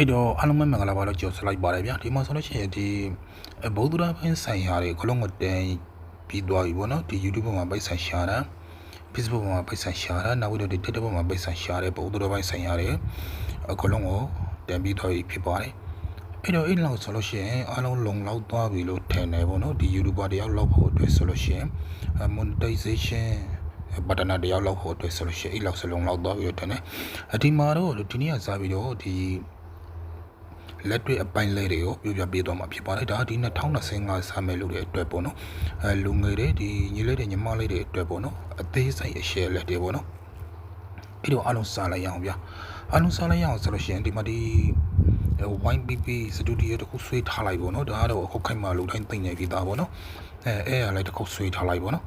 အဲ့တော့အားလုံးပဲမင်္ဂလာပါလို့ကြော်စလိုက်ပါတယ်ဗျာဒီမှာဆိုလို့ရှိရင်ဒီဗုဒ္ဓဘာသာဆိုင်ရာတွေခလုံးမတင်ပြီးသွားပြီပေါ့နော်ဒီ YouTube ပေါ်မှာပိတ်ဆိုင်ရှာတာ Facebook ပေါ်မှာပိတ်ဆိုင်ရှာတာနောက်ပြီးတော့ဒီ TikTok ပေါ်မှာပိတ်ဆိုင်ရှာတဲ့ဗုဒ္ဓဘာသာဆိုင်ရာတွေအခလုံးကိုတင်ပြီးသွားပြီဖြစ်ပါတယ်အဲ့တော့အဲ့လောက်ဆိုလို့ရှိရင်အားလုံးလုံလောက်သွားပြီလို့ထင်တယ်ပေါ့နော်ဒီ YouTuber တယောက်လောက်ဖို့အတွက်ဆိုလို့ရှိရင် monetization ဘတ်တနာတယောက်လောက်ဖို့အတွက်ဆိုလို့ရှိရင်အဲ့လောက်စလုံးလောက်သွားပြီလို့ထင်တယ်အဒီမှာတော့ဒီနေ့ကစားပြီးတော့ဒီ လက်တွေ့အပိုင်းလေးတွေကိုပြပြပေးသွားမှာဖြစ်ပါတယ်ဒါဒီ2025စာမယ်လို့တဲ့အတွက်ပေါ့နော်အဲလူငယ်တွေဒီညီလေးတွေညီမလေးတွေအတွက်ပေါ့နော်အသေးစိတ်အရှယ်လက်တွေပေါ့နော်အဲ့တော့အားလုံးစားလိုက်ရအောင်ဗျာအားလုံးစားလိုက်ရအောင်ဆိုလို့ရှိရင်ဒီမှာဒီ YPP စတူဒီယိုတခုဆွေးထားလိုက်ပေါ့နော်ဒါကတော့အခုခိုင်မာလူတိုင်းသိနေပြီသားပေါ့နော်အဲအဲ့ရလိုက်တခုဆွေးထားလိုက်ပေါ့နော်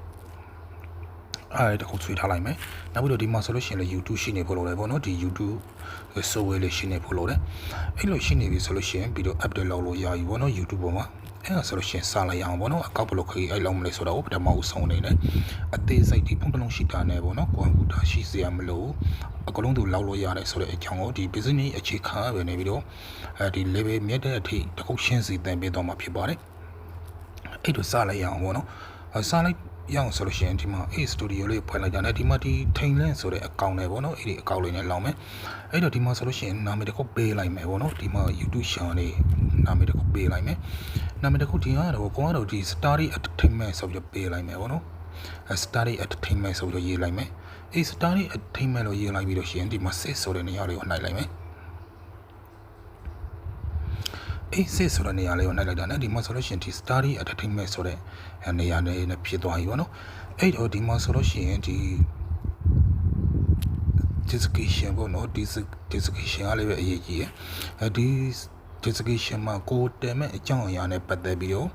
အဲ့တခုဆွေးထားလိုက်မယ်နောက်ပြီးတော့ဒီမှာဆိုလို့ရှိရင်လည်း YouTube ရှိနေဖို့လိုတယ်ပေါ့နော်ဒီ YouTube software လေးရှိနေဖို့လိုတယ်အဲ့လိုရှိနေပြီဆိုလို့ရှိရင်ပြီးတော့ update လုပ်လို့ရပြီပေါ့နော် YouTube ပေါ်မှာအဲ့ဒါဆိုလို့ရှိရင်စလိုက်ရအောင်ပေါ့နော်အကောက်ဘလို့ခရီးအဲ့လောက်မလဲဆိုတော့ပထမဦးဆုံးနေတယ်အသေးစိတ်ဒီဖုန်းတစ်လုံးရှိတာနဲ့ပေါ့နော်ကွန်ပျူတာရှိစရာမလိုအကလုံးသူလောက်လို့ရတယ်ဆိုတဲ့အကြောင်းကိုဒီ business အခြေခံပဲနေပြီးတော့အဲဒီ level မြတ်တဲ့အထိတစ်ခုရှင်းစီတင်ပေးတော့မှာဖြစ်ပါတယ်အဲ့လိုစလိုက်ရအောင်ပေါ့နော်စလိုက် ရအောင်ဆိုလို့ရှိရင်ဒီမှာ A studio လေးဖွင့်လိုက်ကြတယ်ဒီမှာဒီထိန်လန့်ဆိုတဲ့အကောင့်နဲ့ပေါ့နော်အဲ့ဒီအကောင့်လေးနဲ့လောင်းမယ်အဲ့တော့ဒီမှာဆိုလို့ရှိရင်နာမည်တစ်ခုပေးလိုက်မယ်ပေါ့နော်ဒီမှာ YouTube channel လေးနာမည်တစ်ခုပေးလိုက်မယ်နာမည်တစ်ခုဒီကတော့ကိုကတော့ဒီ Starry Entertainment ဆိုပြီးပေးလိုက်မယ်ပေါ့နော် Starry Entertainment ဆိုပြီးရေးလိုက်မယ်အေး Starry Entertainment လို့ရေးလိုက်ပြီးတော့ရှိရင်ဒီမှာစစ်ဆိုတဲ့နေရာလေးကိုနှိုက်လိုက်မယ် အေးစစ်ဆိုတဲ့နေရာလေးကိုနှိုက်လိုက်တာနဲ့ဒီမှာဆိုလို့ရှိရင်ဒီ Starry Entertainment ဆိုတဲ့နေရာလေးနဲ့ဖြစ်သွားပြီပေါ့နော်အဲ့တော့ဒီမှာဆိုလို့ရှိရင်ဒီ description ပေါ့နော်ဒီ description ကလည်းပဲအရေးကြီးတယ်အဲဒီ description မှာကိုတင်မဲ့အကြောင်းအရာနဲ့ပတ်သက်ပြီးတော့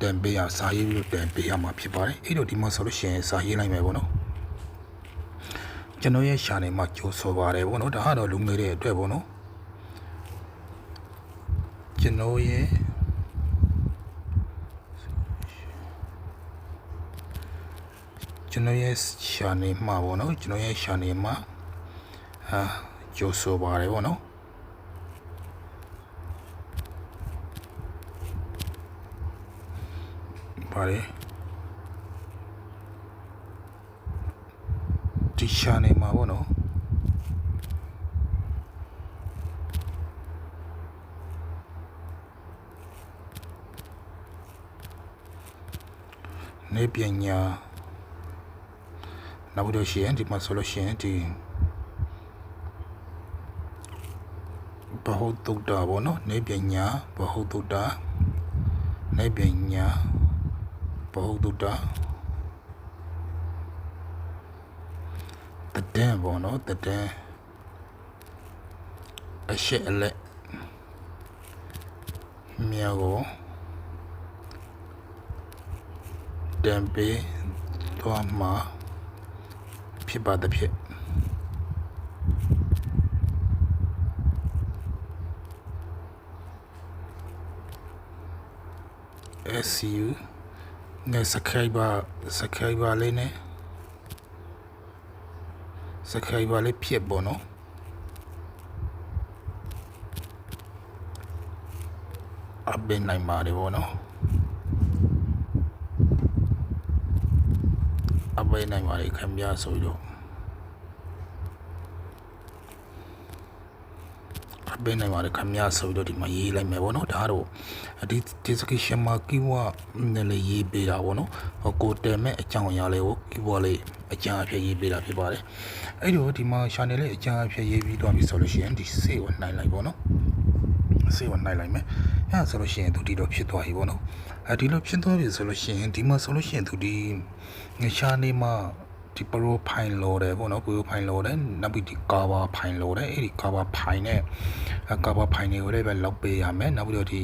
တင်ပေးရစာရေးပြီးတော့တင်ပေးရမှာဖြစ်ပါတယ်အဲ့တော့ဒီမှာဆိုလို့ရှိရင်စာရေးလိုက်မယ်ပေါ့နော်ကျွန်တော်ရဲ့ရှာနေမှာကြိုးဆိုပါတယ်ပေါ့နော်ဒါကတော့လူငယ်တွေအတွက်ပေါ့နော် ကျွန်တော်ရဲ့ကျွန်တော်ရဲ့ရှာနေမှာပေါ့နော်ကျွန်တော်ရဲ့ရှာနေမှာအာကြိုးဆိုပါတယ်ပေါ့နော်ပါတယ်ဒီရှာနေမှာပေါ့နော် နေပညာနောက်ပြီးတော့ရှိရင်ဒီမှာဆိုလို့ရှိရင်ဒီဘဟုတုတ္တပေါ့နော်နေပညာဘဟုတုတ္တနေပညာဘဟုတုတ္တတတဲ့ပေါ့နော်တတဲ့အရှိအလက်မြောက်ကို တံပေးသွားမှာဖြစ်ပါသဖြင့် SU နဲ့ subscriber subscriber လေးနဲ့ subscriber လေးဖြစ်ပေါ့နော်အပင်နိုင်ပါတယ်ပေါ့နော် ပင်နိုင်ပါတယ်ခင်ဗျာဆိုပြီးတော့အပင်နိုင်ပါတယ်ခင်ဗျာဆိုပြီးတော့ဒီမှာရေးလိုက်မယ်ပေါ့နော်ဒါတော့ဒီ description မှာ keyword နဲ့လည်းရေးပေးတာပေါ့နော်ကိုတယ်မဲ့အကြောင်းအရာလေးကို keyword လေးအကြံအဖြစ်ရေးပေးတာဖြစ်ပါတယ်အဲ့တော့ဒီမှာ channel လေးအကြံအဖြစ်ရေးပြီးတော့ပြီဆိုလို့ရှိရင်ဒီစေကိုနှိုင်းလိုက်ပေါ့နော်စေကိုနှိုင်းလိုက်မယ် အဲဆိုလို့ရှိရင်သူဒီလိုဖြစ်သွားပြီပေါ့နော်အဲဒီလိုဖြစ်သွားပြီဆိုလို့ရှိရင်ဒီမှာဆိုလို့ရှိရင်သူဒီရှာနေမှာဒီ profile လော်တယ်ပေါ့နော် profile လော်တယ်နောက်ပြီးဒီ cover file လော်တယ်အဲ့ဒီ cover file နဲ့ cover file တွေကိုလည်းပဲလောက်ပေးရမယ်နောက်ပြီးတော့ဒီ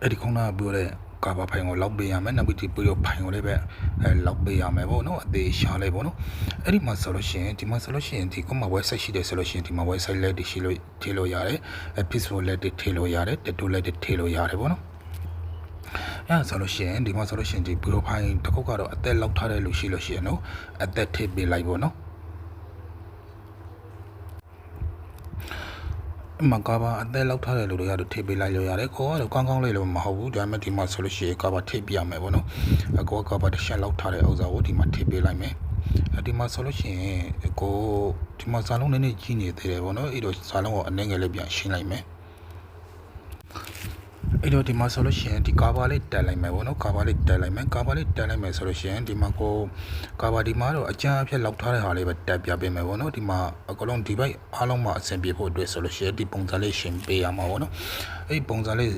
အဲ့ဒီခုနကပြောတဲ့ ကာဘာဖိုင်ကိုလောက်ပေးရမယ်နောက်ပြီးဒီပြီးတော့ဖိုင်ကိုလည်းပဲအဲလောက်ပေးရမယ်ပေါ့နော်အသေးရှားလေးပေါ့နော်အဲ့ဒီမှာဆိုလို့ရှိရင်ဒီမှာဆိုလို့ရှိရင်ဒီကမှ website ရှိတယ်ဆိုလို့ရှိရင်ဒီမှာ website လက်တွေရှိလို့ထည့်လို့ရတယ်အဲ Facebook လက်တွေထည့်လို့ရတယ် tattoo လက်တွေထည့်လို့ရတယ်ပေါ့နော်အဲဆိုလို့ရှိရင်ဒီမှာဆိုလို့ရှိရင်ဒီ profile တစ်ခုကတော့အသက်လောက်ထားတဲ့လူရှိလို့ရှိရင်နော်အသက်ထည့်ပေးလိုက်ပေါ့နော် အမကာဘာအသက်လောက်ထားတဲ့လူတွေကတော့ထိပ်ပေးလိုက်လို့ရတယ်ကိုကတော့ကောင်းကောင်းလေးလို့မဟုတ်ဘူးဒါပေမဲ့ဒီမှာဆိုလို့ရှိရင်ကာဘာထိပ်ပြရမယ်ပေါ့နော်အကိုကကာဘာတစ်ချက်လောက်ထားတဲ့ဥစ္စာကိုဒီမှာထိပ်ပေးလိုက်မယ်ဒီမှာဆိုလို့ရှိရင်ကိုဒီမှာဇာလုံးနည်းနည်းကြီးနေသေးတယ်ပေါ့နော်အဲ့တော့ဇာလုံးကိုအနှဲငယ်လေးပြန်ရှင်းလိုက်မယ် အဲ့တော့ဒီမှာဆိုလို့ရှိရင်ဒီကာဘာလေးတက်လိုက်မယ်ပေါ့နော်ကာဘာလေးတက်လိုက်မယ်ကာဘာလေးတက်လိုက်မယ်ဆိုလို့ရှိရင်ဒီမှာကိုကာဘာဒီမှာတော့အကြမ်းအဖြစ်လောက်ထားတဲ့ဟာလေးပဲတက်ပြပေးမယ်ပေါ့နော်ဒီမှာအကလုံးဒီဘက်အားလုံးမှာအဆင်ပြေဖို့အတွက်ဆိုလို့ရှိရင်ဒီပုံစံလေးရှင်းပေးရမှာပေါ့နော်အဲ့ပုံစံလေး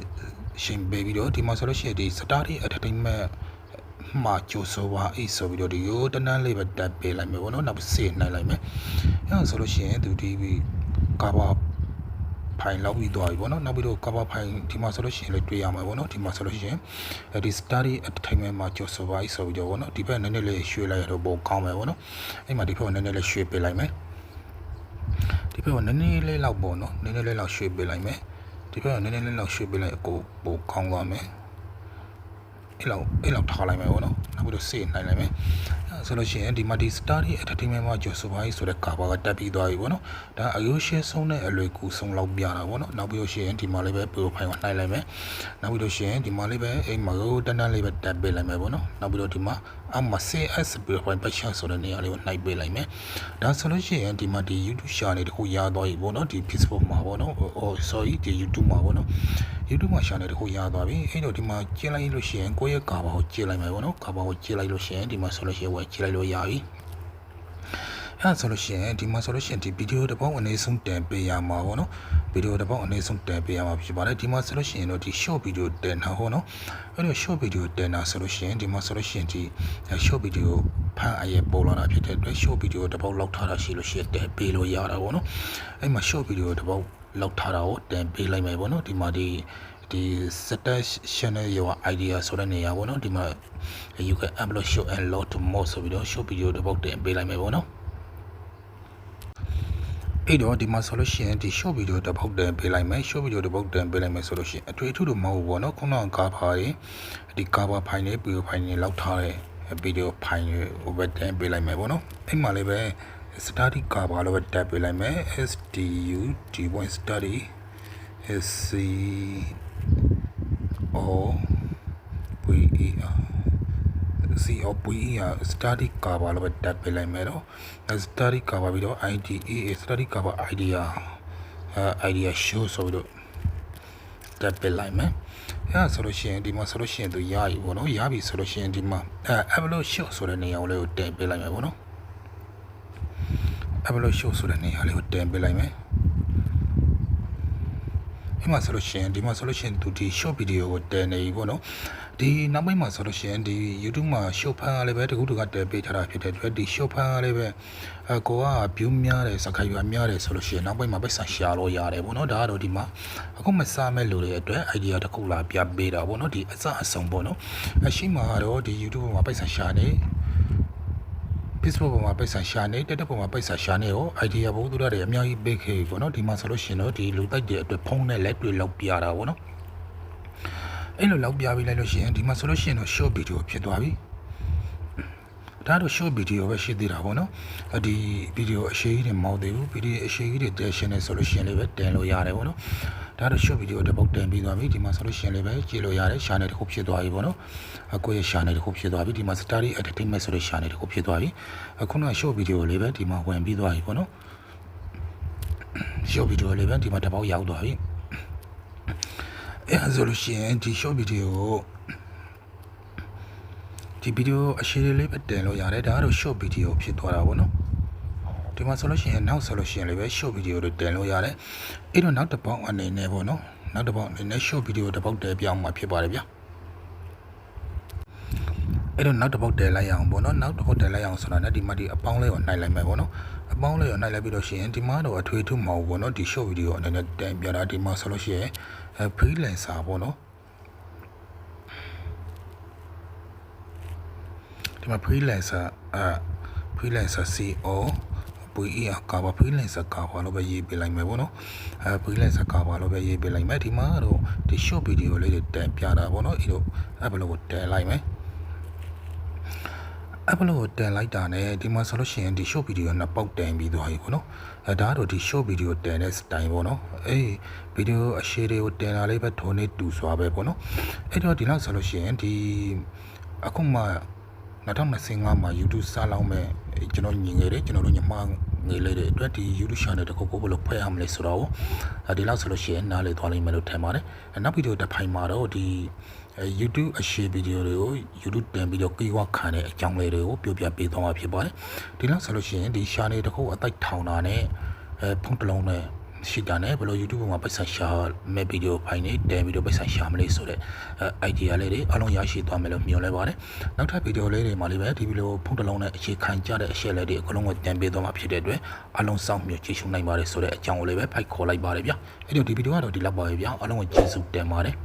ရှင်းပေးပြီးတော့ဒီမှာဆိုလို့ရှိရင်ဒီ study entertainment မှာကြိုးဆိုပါအေးဆိုပြီးတော့ဒီကိုတန်းတန်းလေးပဲတက်ပေးလိုက်မယ်ပေါ့နော်နောက်စေနိုင်လိုက်မယ်အဲဒါဆိုလို့ရှိရင်သူဒီကာဘာ ဖိုင်လောက်ပြီးသွားပြီပေါ့နော်နောက်ပြီးတော့ cover ဖိုင်ဒီမှာဆိုလို့ရှိရင်လည်းတွေ့ရမှာပေါ့နော်ဒီမှာဆိုလို့ရှိရင်ဒီ study entertainment မှာကြိုဆိုပါဆိုပြီးတော့ပေါ့နော်ဒီဘက်နည်းနည်းလေးရွှေ့လိုက်ရတော့ပုံကောင်းမယ်ပေါ့နော်အဲ့မှာဒီဘက်ကနည်းနည်းလေးရွှေ့ပေးလိုက်မယ်ဒီဘက်ကနည်းနည်းလေးလောက်ပေါ့နော်နည်းနည်းလေးလောက်ရွှေ့ပေးလိုက်မယ်ဒီဘက်ကနည်းနည်းလေးလောက်ရွှေ့ပေးလိုက်အကိုပုံကောင်းသွားမယ် အဲ့လောက်အဲ့လောက်ထားလိုက်မယ်ပေါ့နော်နောက်ပြီးတော့စေ့နိုင်လိုက်မယ်အဲဆိုလို့ရှိရင်ဒီမှာဒီ study entertainment မှာကျော်ဆိုပါဆိုတဲ့ကာဘာကတက်ပြီးသွားပြီပေါ့နော်ဒါအယိုးရှင်းဆုံးတဲ့အလွယ်ကူဆုံးလောက်ပြတာပေါ့နော်နောက်ပြီးတော့ရှိရင်ဒီမှာလေးပဲ profile ကိုနှိုက်လိုက်မယ်နောက်ပြီးတော့ရှိရင်ဒီမှာလေးပဲအိမ်မှာကိုတန်းတန်းလေးပဲတက်ပေးလိုက်မယ်ပေါ့နော်နောက်ပြီးတော့ဒီမှာအမ CS profile picture ဆိုတဲ့နေရာလေးကိုနှိုက်ပေးလိုက်မယ်ဒါဆိုလို့ရှိရင်ဒီမှာဒီ YouTube channel တခုရသွားပြီပေါ့နော်ဒီ Facebook မှာပေါ့နော်ဟို sorry ဒီ YouTube မှာပေါ့နော် YouTube မှာ channel တခုရသွားပြီအဲ့တော့ဒီမှာကျင်းလိုက်လို့ရှိရင်ကိုယ့်ရဲ့ကာဘာကိုကျင်းလိုက်မယ်ပေါ့နော်ကာဘာကိုကျင်းလိုက်လို့ရှိရင်ဒီမှာဆိုလို့ရှိရင်ဝယ်ကျင်းလိုက်လို့ရပြီအဲ့ဆိုလို့ရှိရင်ဒီမှာဆိုလို့ရှိရင်ဒီဗီဒီယိုတစ်ပေါက်အနည်းဆုံးတင်ပေးရမှာပေါ့နော်ဗီဒီယိုတစ်ပေါက်အနည်းဆုံးတင်ပေးရမှာဖြစ်ပါတယ်ဒီမှာဆိုလို့ရှိရင်တော့ဒီ short video တင်တာဟောနော်အဲ့တော့ short video တင်တာဆိုလို့ရှိရင်ဒီမှာဆိုလို့ရှိရင်ဒီ short video ဖန်အရဲ့ပေါ်လာတာဖြစ်တဲ့အတွက် short video တစ်ပေါက်လောက်ထားတာရှိလို့ရှိရင်တင်ပေးလို့ရတာပေါ့နော်အဲ့မှာ short video တစ်ပေါက် လောက်ထားတာကိုတင်ပေးလိုက်မယ်ပေါ့နော်ဒီမှာဒီဒီ set channel ရော idea ဆိုတဲ့နေရာပေါ့နော်ဒီမှာ you can upload show and load to more ဆိုပြီးတော့ short video တစ်ပေါက်တင်ပေးလိုက်မယ်ပေါ့နော်အဲ့တော့ဒီမှာဆိုလို့ရှိရင်ဒီ short video တစ်ပုတ်တင်ပေးလိုက်မယ် short video တစ်ပုတ်တင်ပေးလိုက်မယ်ဆိုလို့ရှိရင်အထွေအထူးတော့မဟုတ်ဘူးပေါ့နော်ခုနကကာဘာတွေဒီ cover file တွေ video file တွေလောက်ထားတဲ့ video file တွေဟိုဘက်တင်ပေးလိုက်မယ်ပေါ့နော်အဲ့မှာလည်းပဲ study cover လို့ပဲတက်ပေးလိုက်မယ် STU D1 study SC O V E R COPE က study cover လို့ပဲတက်ပေးလိုက်မယ်တော့ study cover ပြီးတော့ IDA study cover idea အဲ idea show ဆိုပြီးတော့တက်ပေးလိုက်မယ်အဲဆိုလို့ရှိရင်ဒီမှာဆိုလို့ရှိရင်သူရပြီပေါ့နော်ရပြီဆိုလို့ရှိရင်ဒီမှာအဲ upload show ဆိုတဲ့နေရာကိုလည်းတင်ပေးလိုက်မယ်ပေါ့နော် upload show ဆိုတဲ့နေရာလေးကိုတင်ပေးလိုက်မယ်ဒီမှာဆိုလို့ရှိရင်ဒီမှာဆိုလို့ရှိရင်သူဒီ short video ကိုတင်နေပြီပေါ့နော်ဒီနောက်ပိုင်းမှာဆိုလို့ရှိရင်ဒီ YouTube မှာ short ဖန်အားလေးပဲတကူတကတင်ပေးထားတာဖြစ်တဲ့အတွက်ဒီ short ဖန်အားလေးပဲအကိုက view များတယ် subscriber များတယ်ဆိုလို့ရှိရင်နောက်ပိုင်းမှာပိတ်ဆန်ရှာလို့ရတယ်ပေါ့နော်ဒါကတော့ဒီမှာအခုမစားမဲ့လူတွေအတွက် idea တစ်ခုလာပြပေးတာပေါ့နော်ဒီအစအဆုံးပေါ့နော်အရှိမှာတော့ဒီ YouTube မှာပိတ်ဆန်ရှာနေ Facebook ပေါ်မှာပိတ်ဆန်ရှာနေ TikTok ပေါ်မှာပိတ်ဆန်ရှာနေရော idea ဘုသူရတွေအများကြီးပေးခဲ့ပေါ့နော်ဒီမှာဆိုလို့ရှိရင်တော့ဒီလူတိုက်တဲ့အတွက်ဖုန်းနဲ့လက်တွေ့လောက်ပြတာပေါ့နော်အဲ့လိုလောက်ပြပေးလိုက်လို့ရှိရင်ဒီမှာဆိုလို့ရှိရင်တော့ short video ဖြစ်သွားပြီ ဒါတော့ short video ပဲရှိသေးတာပေါ့နော်ဒီ video အရှိကြီးတွေမဟုတ်သေးဘူး video အရှိကြီးတွေတက်ရှင်နေဆိုလို့ရှိရင်လည်းပဲတင်လို့ရတယ်ပေါ့နော်ဒါတော့ short video တစ်ပုတ်တင်ပြီးသွားပြီဒီမှာဆိုလို့ရှိရင်လည်းပဲကြည့်လို့ရတယ် channel တစ်ခုဖြစ်သွားပြီပေါ့နော်အခုရဲ့ channel တစ်ခုဖြစ်သွားပြီဒီမှာ study entertainment ဆိုတဲ့ channel တစ်ခုဖြစ်သွားပြီအခုနက short video လေးပဲဒီမှာဝင်ပြီးသွားပြီပေါ့နော် short video လေးပဲဒီမှာတစ်ပုတ်ရောက်သွားပြီအဲဆိုလို့ရှိရင်ဒီ short video ကို ဒီဗီဒီယိုအရှိလေးပဲတင်လို့ရတယ်ဒါကတော့ short video ဖြစ်သွားတာပေါ့နော်ဒီမှာဆိုလို့ရှိရင်နောက်ဆိုလို့ရှိရင်လည်းပဲ short video တွေတင်လို့ရတယ်အဲ့တော့နောက်တစ်ပေါက်အနေနဲ့ပေါ့နော်နောက်တစ်ပေါက်အနေနဲ့ short video တစ်ပေါက်တည်းပြောင်းမှာဖြစ်ပါတယ်ဗျာအဲ့တော့နောက်တစ်ပေါက်တည်းလိုက်ရအောင်ပေါ့နော်နောက်တစ်ပေါက်တည်းလိုက်အောင်ဆိုတာနဲ့ဒီမှာဒီအပေါင်းလေးကိုနှိုက်လိုက်မယ်ပေါ့နော်အပေါင်းလေးကိုနှိုက်လိုက်ပြီးတော့ရှိရင်ဒီမှာတော့အထွေထူးမဟုတ်ဘူးပေါ့နော်ဒီ short video အနေနဲ့တင်ပြတာဒီမှာဆိုလို့ရှိရင် freelancer ပေါ့နော် ဒီမှာ freelancer အာ freelancer CO ပွေးအကာပါ freelancer ကာပါလို့ပဲရေးပေးလိုက်မယ်ပေါ့နော်အဲ freelancer ကာပါလို့ပဲရေးပေးလိုက်မယ်ဒီမှာတော့ဒီ short video လေးတွေတန်ပြတာပေါ့နော်အဲ့လိုအဲ့ဘယ်လိုကိုတန်လိုက်မယ်အဲ့ဘလို့ကိုတင်လိုက်တာနဲ့ဒီမှာဆိုလို့ရှိရင်ဒီ short video နဲ့ပေါက်တင်ပြီးသွားပြီပေါ့နော်အဲဒါကတော့ဒီ short video တင်တဲ့ style ပေါ့နော်အေး video အရှည်တွေကိုတင်တာလေးပဲထုံနေတူစွာပဲပေါ့နော်အဲ့တော့ဒီလောက်ဆိုလို့ရှိရင်ဒီအခုမှ 2025မှာ YouTube စလောက်မဲ့ကျွန်တော်ညီငယ်တွေကျွန်တော်တို့ညီမငယ်လေးတွေအတွက်ဒီ YouTube channel တစ်ခုကိုဘယ်လိုဖွဲ့ရမလဲဆိုတော့ဒီလောက်ဆိုလို့ရှိရင်နားလေသွားလိမ့်မယ်လို့ထင်ပါတယ်နောက်ဗီဒီယိုတစ်ဖိုင်မှာတော့ဒီ YouTube အရှေ့ဗီဒီယိုတွေကို YouTube တင်ပြီးတော့ကိဝခံတဲ့အကြောင်းလေးတွေကိုပြောပြပေးသွားမှာဖြစ်ပါတယ်ဒီလောက်ဆိုလို့ရှိရင်ဒီ channel တစ်ခုအတိုက်ထောင်တာနဲ့အဲဖုန်းတစ်လုံးနဲ့ ရှိတာနဲ့ဘယ်လို YouTube ပေါ်မှာပိုက်ဆံရှာမဲ့ဗီဒီယိုဖိုင်တွေတင်ပြီးတော့ပိုက်ဆံရှာမလဲဆိုတဲ့အဲ idea လေးတွေအလုံးရရှိသွားမယ်လို့မျှော်လင့်ပါတယ်နောက်ထပ်ဗီဒီယိုလေးတွေမှာလည်းပဲဒီဗီဒီယိုဖုန်းတစ်လုံးနဲ့အခြေခံကြတဲ့အရှေ့လေးတွေအကုန်လုံးကိုတင်ပေးသွားမှာဖြစ်တဲ့အတွက်အလုံးစောင့်မျှော်ကြည့်ရှုနိုင်ပါတယ်ဆိုတဲ့အကြောင်းကိုလည်းပဲဖိုက်ခေါ်လိုက်ပါတယ်ဗျအဲ့တော့ဒီဗီဒီယိုကတော့ဒီလောက်ပါပဲဗျအလုံးကိုကျေးဇူးတင်ပါတယ်